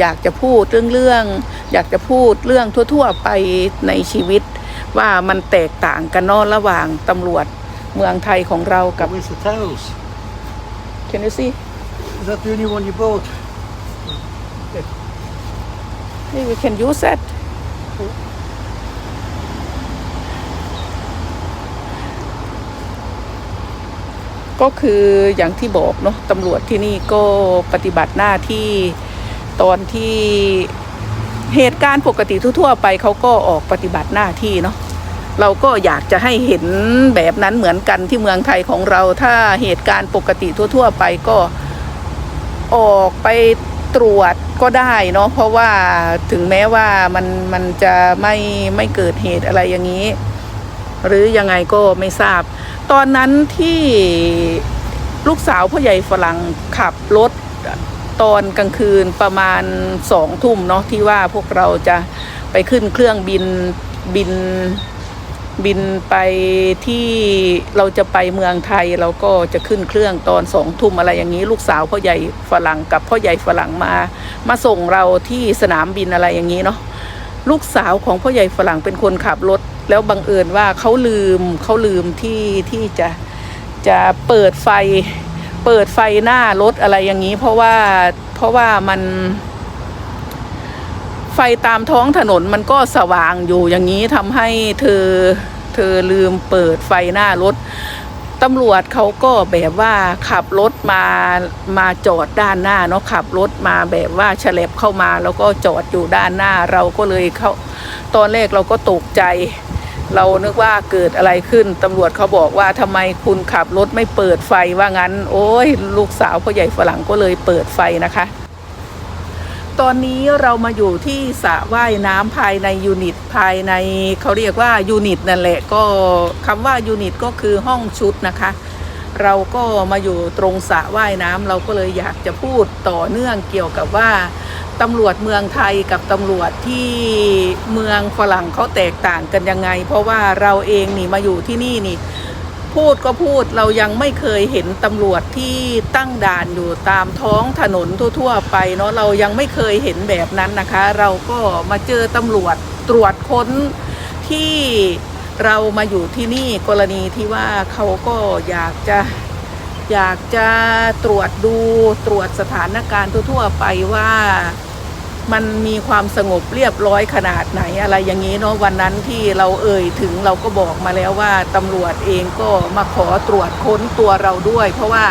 อยากจะพูดเรื่องเรื่อง อยากจะพูดเรื่องทั่ว ๆ ไปในชีวิต ว่ามันแตกต่างกันเนอะระหว่างตำรวจเมืองไทยของเรากับ Where's the towels? Can you see Is that the only one you bought? Hey, we can use that ก็คืออย่างที่บอกเนาะตำรวจที่นี่ก็ปฏิบัติหน้าที่ ตอนที่เหตุการณ์ปกติทั่วๆไปเขาก็ออกปฏิบัติหน้าที่เนาะเราก็อยากจะให้เห็นแบบนั้นเหมือนกันที่เมืองไทยของเรา ถ้าเหตุการณ์ปกติทั่ว ๆ ไปก็ออกไปตรวจก็ได้เนาะเพราะว่าถึงแม้ว่ามันมันจะไม่ไม่เกิดเหตุอะไรอย่างนี้ หรือยังไงก็ไม่ทราบ ตอนนั้นที่ลูกสาวพ่อใหญ่ฝรั่งขับรถ ตอนกลางคืนประมาณสองทุ่มเนาะที่ว่าพวกเราจะไปขึ้นเครื่องบินบินบินไปที่เราจะไปเมืองไทยเราก็จะขึ้นเครื่องตอนสองทุ่มอะไรอย่างนี้ ลูกสาวพ่อใหญ่ฝรั่งกับพ่อใหญ่ฝรั่งมา มาส่งเราที่สนามบินอะไรอย่างนี้เนาะลูกสาวของพ่อใหญ่ฝรั่งเป็นคนขับรถ แล้วบังเอิญว่าเขาลืมเขาลืมที่ที่จะจะเปิดไฟ เปิดไฟหน้ารถอะไรอย่างนี้ เพราะว่าเพราะว่ามัน ไฟตามท้องถนนมันก็สว่างอยู่อย่างนี้ทำให้เธอเธอลืมเปิดไฟหน้ารถตำรวจเขาก็แบบว่าขับรถมามาจอดด้านหน้าเนาะขับรถมาแบบว่าฉลับเข้ามาแล้วก็จอดอยู่ด้านหน้าเราก็เลยเขาตอนแรกเราก็ตกใจ เรานึกว่าเกิดอะไรขึ้นตำรวจเขาบอกว่าทำไมคุณขับรถไม่เปิดไฟว่างั้น โอ้ยลูกสาวพ่อใหญ่ฝรั่งก็เลยเปิดไฟนะคะ ตอนนี้เรามาอยู่ที่สระว่ายน้ำภายในยูนิตภายในเขาเรียกว่ายูนิตนั่นแหละก็คำว่ายูนิตก็คือห้องชุดนะคะ เราก็มาอยู่ตรงสระว่ายน้ำเราก็เลยอยากจะพูดต่อเนื่องเกี่ยวกับว่า ตำรวจเมืองไทยกับตำรวจที่เมืองฝรั่งเขาแตกต่างกันยังไง เพราะว่าเราเองนี่มาอยู่ที่นี่นี่ พูดก็พูดเรายังไม่เคยเห็นตำรวจที่ตั้งด่านอยู่ตามท้องถนนทั่วๆไปเนาะเรายังไม่เคยเห็นแบบนั้นนะคะ เราก็มาเจอตำรวจตรวจค้นที่เรามาอยู่ที่นี่กรณีที่ว่าเขาก็อยากจะอยากจะตรวจดูตรวจสถานการณ์ทั่วๆไปว่า มันมีความสงบเรียบร้อยขนาดไหนอะไรอย่างนี้เนาะวันนั้นที่เราเอ่ยถึงเราก็บอกมาแล้วว่าตำรวจเองก็มาขอตรวจค้นตัวเราด้วย เพราะว่า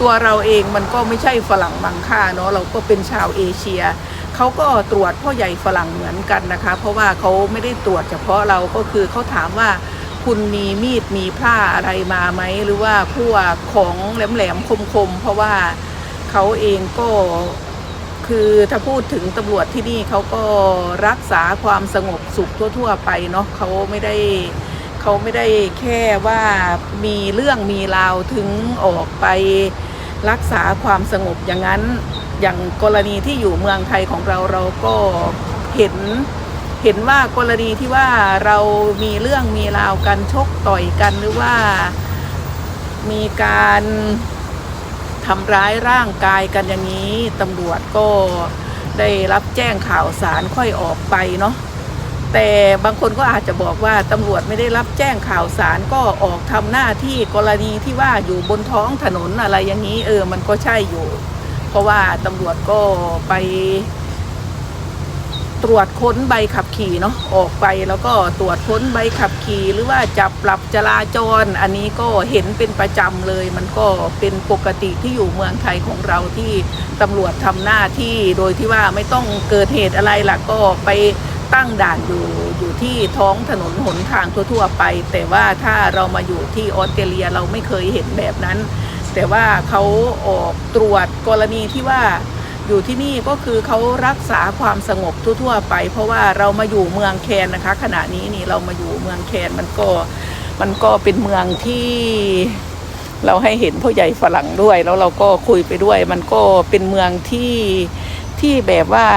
ตัวเราเองมันก็ไม่ใช่ฝรั่งมังค่าเนาะเราก็เป็นชาวเอเชียเขาก็ตรวจพ่อใหญ่ฝรั่งเหมือนกันนะคะ เพราะว่าเขาไม่ได้ตรวจเฉพาะเราก็คือเขาถามว่าคุณมีมีดมีผ้าอะไรมาไหมหรือว่าพวกของแหลมๆคมๆเพราะว่าเขาเองก็ คือถ้าพูดถึงตำรวจที่นี่เขาก็รักษาความสงบสุขทั่ว ๆ ไปเนาะเขาไม่ได้เขาไม่ได้แค่ว่ามีเรื่องมีราวถึงออกไปรักษาความสงบอย่างนั้นอย่างกรณีที่อยู่เมืองไทยของเราเราก็เห็นเห็นว่ากรณีที่ว่าเรามีเรื่องมีราวกันชกต่อยกันหรือว่ามีการ ทำร้ายร่างกายกันอย่างนี้ตำรวจก็ได้รับแจ้งข่าวสารค่อยออกไปเนาะแต่บางคนก็อาจจะบอกว่าตำรวจไม่ได้รับแจ้งข่าวสารก็ออกทำหน้าที่กรณีที่ว่าอยู่บนท้องถนนอะไรอย่างนี้ เออมันก็ใช่อยู่ เพราะว่าตำรวจก็ไป ตรวจค้นใบขับขี่เนาะออกไปแล้วก็ตรวจค้นใบขับขี่หรือว่าจับปรับจราจร อันนี้ก็เห็นเป็นประจำเลย มันก็เป็นปกติที่อยู่เมืองไทยของเราที่ตำรวจทำหน้าที่โดยที่ว่าไม่ต้องเกิดเหตุอะไรล่ะก็ไปตั้งด่านอยู่อยู่ที่ท้องถนนหนทางทั่วๆไป แต่ว่าถ้าเรามาอยู่ที่ออสเตรเลียเราไม่เคยเห็นแบบนั้น แต่ว่าเขาออกตรวจกรณีที่ว่า อยู่ที่นี่ก็คือเขารักษาความสงบทั่วๆไป เพราะว่าเรามาอยู่เมืองแคนนะคะ ขณะนี้นี่เรามาอยู่เมืองแคนมันก็มันก็เป็นเมืองที่เราให้เห็นพ่อใหญ่ฝรั่งด้วย แล้วเราก็คุยไปด้วย มันก็เป็นเมืองที่ที่แบบว่า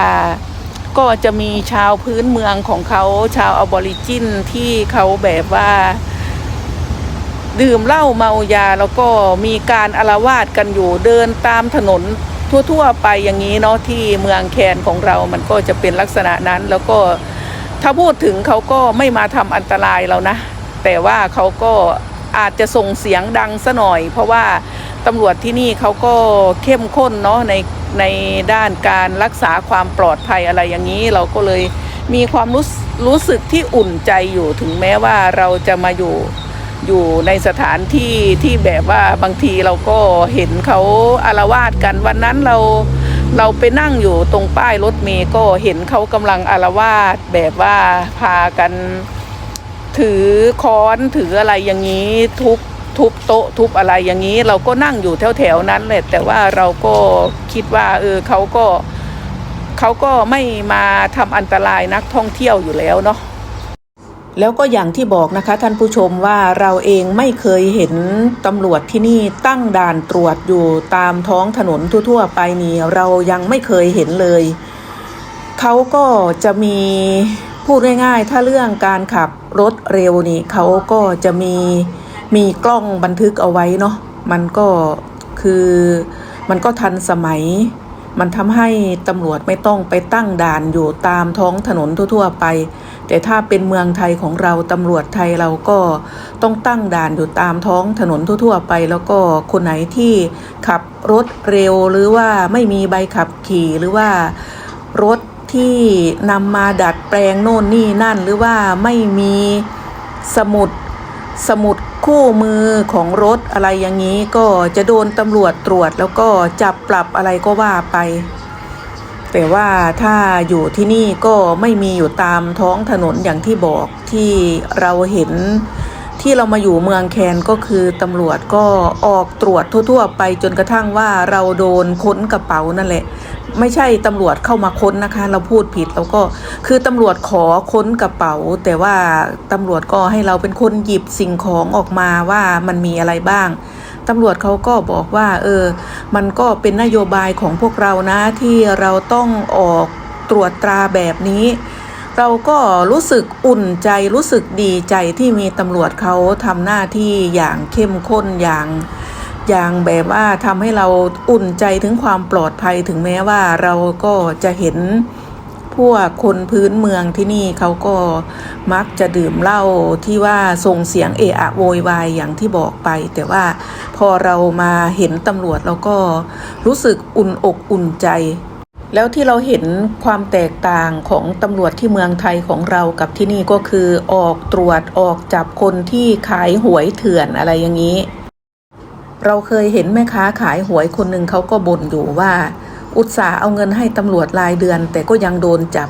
ก็จะมีชาวพื้นเมืองของเขาชาวอบอริจินที่เขาแบบว่า ดื่มเหล้าเมายา แล้วก็มีการอารวาสกันอยู่เดินตามถนน ทั่วๆไปอย่างนี้เนาะที่เมืองแคนของเรามันก็จะเป็นลักษณะนั้น แล้วก็ถ้าพูดถึงเขาก็ไม่มาทำอันตรายเรานะ แต่ว่าเขาก็อาจจะส่งเสียงดังซะหน่อย เพราะว่าตำรวจที่นี่เขาก็เข้มข้นเนาะในในด้านการรักษาความปลอดภัยอะไรอย่างนี้ เราก็เลยมีความรู้สึกรู้สึกที่อุ่นใจอยู่ถึงแม้ว่าเราจะมาอยู่ อยู่ในสถานที่ที่แบบว่าบางทีเราก็เห็นเขาอารวาสกัน วันนั้นเราเราไปนั่งอยู่ตรงป้ายรถเมย์ก็เห็นเขากำลังอารวาสแบบว่าพากันถือค้อนถืออะไรอย่างนี้ทุบทุบโต๊ะทุบอะไรอย่างนี้ เราก็นั่งอยู่แถวๆนั้นแหละแต่ว่าเราก็คิดว่าเออเขาก็เขาก็ไม่มาทำอันตรายนักท่องเที่ยวอยู่แล้วเนาะ แล้วก็อย่างที่บอกนะคะท่านผู้ชมว่าเราเองไม่เคยเห็นตำรวจที่นี่ตั้งด่านตรวจอยู่ตามท้องถนนทั่วๆไปนี่เรายังไม่เคยเห็นเลย เขาก็จะมีพูดง่ายๆ ถ้าเรื่องการขับรถเร็วนี่เขาก็จะมีมีกล้องบันทึกเอาไว้เนาะมันก็คือมันก็ทันสมัย มันทำให้ตำรวจไม่ต้องไปตั้งด่านอยู่ตามท้องถนนทั่ว ๆ ไป แต่ถ้าเป็นเมืองไทยของเราตำรวจไทยเราก็ต้องตั้งด่านอยู่ตามท้องถนนทั่ว ๆ ไป แล้วก็คนไหนที่ขับรถเร็วหรือว่าไม่มีใบขับขี่หรือว่ารถที่นำมาดัดแปลงโน่นนี่นั่น หรือว่าไม่มีสมุด สมุดคู่มือของรถอะไรอย่างนี้ก็จะโดนตำรวจตรวจแล้วก็จับปรับอะไรก็ว่าไป แต่ว่าถ้าอยู่ที่นี่ก็ไม่มีอยู่ตามท้องถนนอย่างที่บอกที่เราเห็น ที่เรามาอยู่เมืองแคนก็คือตำรวจก็ออกตรวจทั่ว ๆ ไปจนกระทั่งว่าเราโดนค้นกระเป๋านั่นแหละ ไม่ใช่ตำรวจเข้ามาค้นนะคะ เราพูดผิดแล้วก็คือตำรวจขอค้นกระเป๋า แต่ว่าตำรวจก็ให้เราเป็นคนหยิบสิ่งของออกมาว่ามันมีอะไรบ้างตำรวจเขาก็บอกว่า เออ มันก็เป็นนโยบายของพวกเรานะที่เราต้องออกตรวจตราแบบนี้ เราก็รู้สึกอุ่นใจรู้สึกดีใจที่มีตำรวจเขาทำหน้าที่อย่างเข้มข้นอย่างอย่างแบบว่าทำให้เราอุ่นใจถึงความปลอดภัยถึงแม้ว่าเราก็จะเห็นพวกคนพื้นเมืองที่นี่เขาก็มักจะดื่มเหล้าที่ว่าส่งเสียงเอะอะโวยวายอย่างที่บอกไป แต่ว่าพอเรามาเห็นตำรวจเราก็รู้สึกอุ่นอกอุ่นใจ แล้วที่เราเห็นความแตกต่างของตำรวจที่เมืองไทยของเรากับที่นี่ก็คือออกตรวจออกจับคนที่ขายหวยเถื่อนอะไรอย่างนี้ เราเคยเห็นแม่ค้าขายหวยคนหนึ่งเขาก็บ่นอยู่ว่า อุตส่าห์เอาเงินให้ตำรวจรายเดือน แต่ก็ยังโดนจับ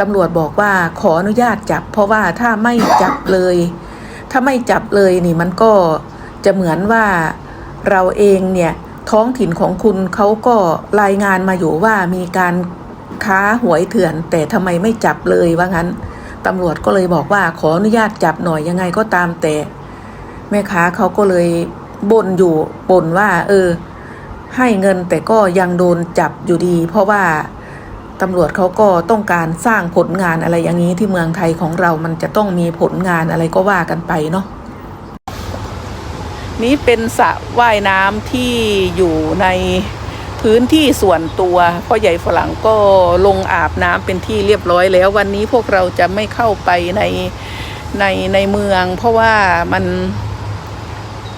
ตำรวจบอกว่าขออนุญาตจับ เพราะว่าถ้าไม่จับเลย ถ้าไม่จับเลยนี่มันก็จะเหมือนว่าเราเองเนี่ย ท้องถิ่นของคุณเขาก็รายงานมาอยู่ว่ามีการค้าหวยเถื่อน แต่ทำไมไม่จับเลยว่างั้นตำรวจก็เลยบอกว่าขออนุญาตจับหน่อยยังไงก็ตามแต่ แม่ค้าเขาก็เลยบ่นอยู่บ่นว่า เออ ให้เงินแต่ก็ยังโดนจับอยู่ดี เพราะว่าตำรวจเขาก็ต้องการสร้างผลงานอะไรอย่างนี้ที่เมืองไทยของเรามันจะต้องมีผลงานอะไรก็ว่ากันไปเนาะ นี้เป็นสระว่ายน้ำที่อยู่ในพื้นที่ส่วนตัวพ่อใหญ่ฝรั่งก็ลงอาบน้ำเป็นที่เรียบร้อยแล้ว วันนี้พวกเราจะไม่เข้าไปในในในเมือง เพราะว่ามัน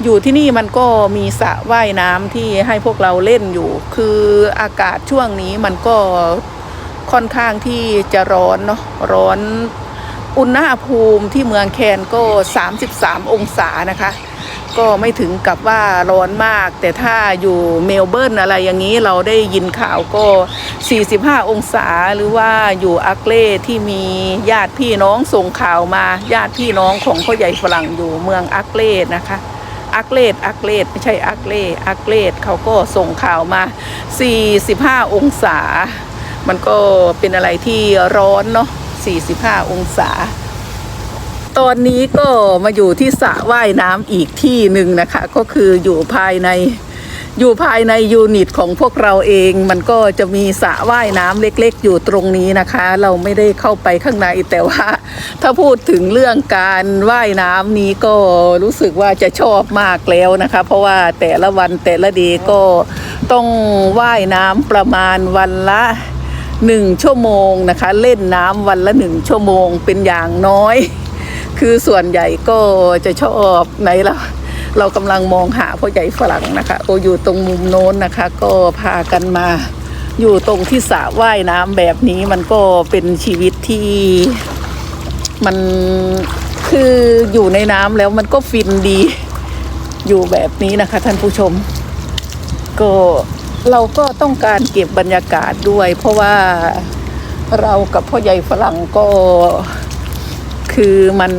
อยู่ที่นี่มันก็มีสระว่ายน้ำที่ให้พวกเราเล่นอยู่ คืออากาศช่วงนี้มันก็ค่อนข้างที่จะร้อนเนาะร้อนอุณหภูมิที่เมืองแคนก็ 33 องศานะคะ ก็ไม่ถึงกับว่าร้อนมาก แต่ถ้าอยู่เมลเบิร์นอะไรอย่างนี้เราได้ยินข่าวก็ 45 องศาหรือว่าอยู่อักเล่ที่มีญาติพี่น้องส่งข่าวมาญาติพี่น้องของพ่อใหญ่ฝรั่งอยู่เมืองอักเล่นะคะอักเลดอักเลดไม่ใช่อักเล่อักเลดเขาก็ส่งข่าวมา 45 องศา มันก็เป็นอะไรที่ร้อนเนาะ45 องศา ตอนนี้ก็มาอยู่ที่สระว่ายน้ำอีกที่หนึ่งนะคะ ก็คืออยู่ภายในอยู่ภายในยูนิตของพวกเราเอง มันก็จะมีสระว่ายน้ำเล็กๆ อยู่ตรงนี้นะคะ เราไม่ได้เข้าไปข้างในแต่ว่า ถ้าพูดถึงเรื่องการว่ายน้ำนี้ก็รู้สึกว่าจะชอบมากแล้วนะคะ เพราะว่าแต่ละวันแต่ละดย์ก็ต้องว่ายน้ำประมาณวันละหนึ่งชั่วโมงนะคะ เล่นน้ำวันละหนึ่งชั่วโมงเป็นอย่างน้อย คือส่วนใหญ่ก็จะชอบไหนล่ะเรากำลังมองหาพ่อใหญ่ฝรั่งนะคะโออยู่ตรงมุมโน้นนะคะ ก็พากันมา อยู่ตรงที่สระว่ายน้ำแบบนี้มันก็เป็นชีวิตที่มันคืออยู่ในน้ำแล้วมันก็ฟินดีอยู่แบบนี้นะคะ ท่านผู้ชม ก็เราก็ต้องการเก็บบรรยากาศด้วย เพราะว่าเรากับพ่อใหญ่ฝรั่งก็ คือมัน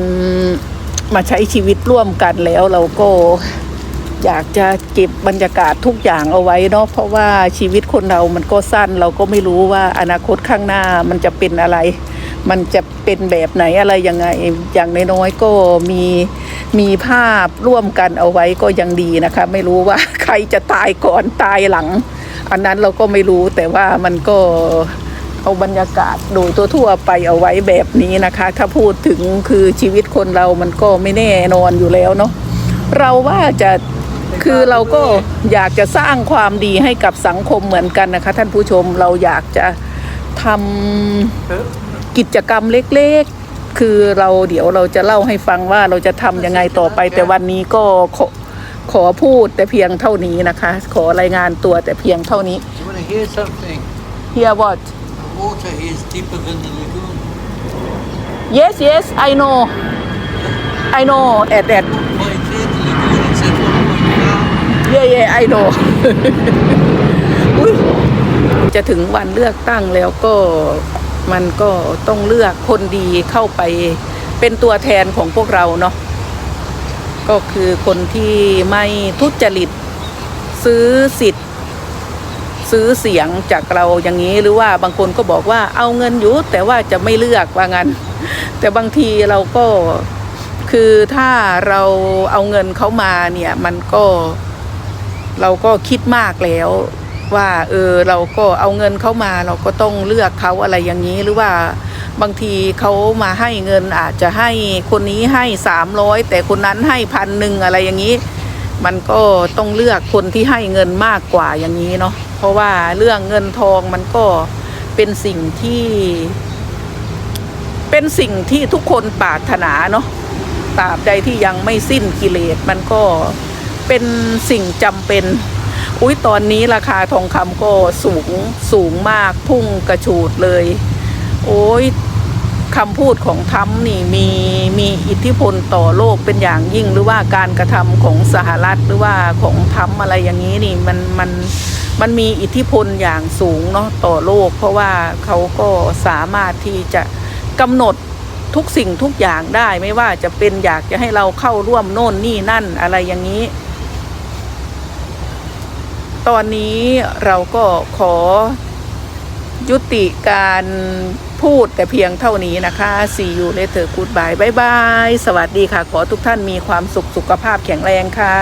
มาใช้ชีวิตร่วมกันแล้วเราก็อยากจะเก็บบรรยากาศทุกอย่างเอาไว้เนาะเพราะว่าชีวิตคนเรามันก็สั้น เราก็ไม่รู้ว่าอนาคตข้างหน้ามันจะเป็นอะไร มันจะเป็นแบบไหนอะไรยังไงอย่างน้อยๆก็มีมีภาพร่วมกันเอาไว้ก็ยังดีนะคะ ไม่รู้ว่าใครจะตายก่อนตายหลัง อันนั้นเราก็ไม่รู้แต่ว่ามันก็ เอาบรรยากาศโดยทั่วๆไปเอาไว้แบบนี้นะคะ ถ้าพูดถึงคือชีวิตคนเรามันก็ไม่แน่นอนอยู่แล้วเนาะเราว่าจะคือเราก็อยากจะสร้างความดีให้กับสังคมเหมือนกันนะคะ ท่านผู้ชมเราอยากจะทำกิจกรรมเล็กๆ คือเราเดี๋ยวเราจะเล่าให้ฟังว่าเราจะทำยังไงต่อไป แต่วันนี้ก็ขอขอพูดแต่เพียงเท่านี้นะคะ ขอรายงานตัวแต่เพียงเท่านี้ You want to hear something? Here what The water here is deeper than the lagoon. Yes, yes, I know. I know at that. 1.3, the lagoon it's at 1.5. Yeah, yeah, I know. อุ๊ยจะถึงวันเลือกตั้งแล้วก็มันก็ต้องเลือกคนดีเข้าไปเป็นตัวแทนของพวกเราเนาะก็คือคนที่ไม่ทุจริตซื้อสิทธิ์ ซื้อเสียงจากเราอย่างนี้หรือว่าบางคนก็บอกว่าเอาเงินอยู่แต่ว่าจะไม่เลือกว่างั้น แต่บางทีเราก็คือถ้าเราเอาเงินเขามาเนี่ยมันก็เราก็คิดมากแล้วว่าเออเราก็เอาเงินเขามาเราก็ต้องเลือกเขาอะไรอย่างนี้หรือว่าบางทีเขามาให้เงินอาจจะให้คนนี้ให้สามร้อยแต่คนนั้นให้พันหนึ่งอะไรอย่างนี้ มันก็ต้องเลือกคนที่ให้เงินมากกว่าอย่างนี้เนาะ เพราะว่าเรื่องเงินทองมันก็เป็นสิ่งที่ เป็นสิ่งที่ทุกคนปรารถนาเนาะตราบใดที่ยังไม่สิ้นกิเลสมันก็เป็นสิ่งจำเป็น อุ้ยตอนนี้ราคาทองคำก็สูงสูงมากพุ่งกระฉูดเลย โอ้ยคำพูดของทัมนี่มีมีอิทธิพลต่อโลกเป็นอย่างยิ่งหรือว่าการกระทำของสหรัฐหรือว่าของทัมอะไรอย่างนี้นี่มันมัน มันมีอิทธิพลอย่างสูงเนาะต่อโลก เพราะว่าเขาก็สามารถที่จะกำหนดทุกสิ่งทุกอย่างได้ไม่ว่าจะเป็นอยากจะให้เราเข้าร่วมโน่นนี่นั่นอะไรอย่างนี้ ตอนนี้เราก็ขอยุติการพูดแต่เพียงเท่านี้นะคะ See you later goodbye บายบาย สวัสดีค่ะ ขอทุกท่านมีความสุขสุขภาพแข็งแรงค่ะ